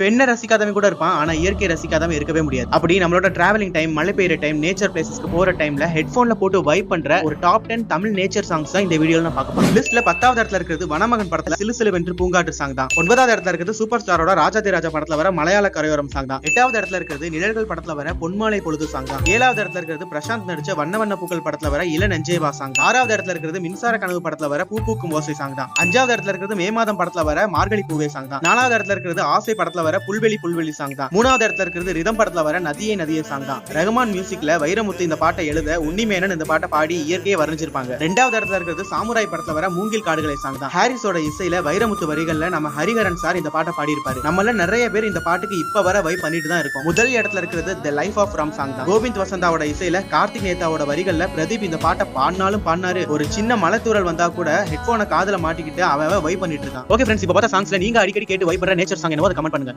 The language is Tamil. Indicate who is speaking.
Speaker 1: பெண்ணை ரசிக்காதவன் கூட இருப்பான் ஆனா இயற்கை ரசிக்காதவன் இருக்கவே முடியாது. அப்படி நம்மளோட டிராவலிங் டைம் மழை பெய்யுற டைம் நேச்சர் பிளேசஸ்க்கு போற டைம்ல ஹெட்போன்ல போட்டு வைப் பண்ற ஒரு top ten Tamil nature songs தான் இந்த வீடியோல நான் பார்க்க போறோம் லிஸ்ட்ல பத்தாவது இடத்துல இருக்கிறது வனமகன் படத்துல சிலு சிலு வென்று பூங்காற்று சாங் தான். ஒன்பதாவது இடத்துல இருக்கிறது சூப்பர் ஸ்டாரோட ராஜாதி ராஜா படத்துல வர மலையாள கரையோரம் சாங் தான். எட்டாவது இடத்துல இருக்கிறது நிழல்கள் படத்துல வர பொன்மாலை பொழுது சாங் தான். ஏழாவது இடத்துல இருக்கிறது பிரசாந்த் நடிச்ச வண்ண வண்ண பூக்கள் படத்துல வர இள நஞ்சேவா சாங் ஆறாவது இடத்துல இருக்கிறது மின்சார கனவு படத்துல வர பூ பூக்கும் ஓசை சாங் தான். அஞ்சாவது இடத்துல இருக்கிறது மே மாதம் படத்துல வர மார்கழி பூவே சாங் தான். நாலாவது இடத்துல இருக்கிறது ஆசை படத்துல வர புல்வெளி புல்வெளி சாங் தான். மூணாவது இடத்துல இருக்கிறது ரிதம் படத்துல வர நதியே நதியே சாங் தான். ரகுமான் மியூசிக்ல வைரமுத்து இந்த பாட்டை எழுத உன்னிமேனன் இந்த பாட்டை பாடி இயற்கையை வரைஞ்சிருப்பாங்க ரெண்டாவது இடத்துல இருக்கிறது சாமுராய் படத்துல வர மூங்கில் காடுகளை சாங் தான். ஹாரிஸோட இசையில வைரமுத்து வரிகள்ல நம்ம ஹரிஹரன் சார் இந்த பாட்டை பாடி இருப்பாரு நம்மள நிறைய பேர் இந்த பாட்டுக்கு இப்ப வர வை பண்ணிட்டு தான் இருக்கும். முதல் இடத்துல இருக்கிறது the life of Ram song தான். கோவிந்த் வசந்தாவோட இசையில கார்த்திக் நேதாவோட வரிகள்ல பிரதீப் இந்த பாட்டை பாடினாலும் பாடினாரு. ஒரு சின்ன மலத்தூரல் வந்தா கூட ஹெட்போனை காதல மாட்டிக்கிட்டு அவன் வை பண்ணிட்டு இருக்கான். ஓகே ஃப்ரெண்ட்ஸ் இப்ப பார்த்தா சாங்ஸ்ல நீங்க அடிக்கடி கேட்டு வை பண்ற நேச்சர் சாங் என்னவோ கமெண்ட் பண்ணுங்க.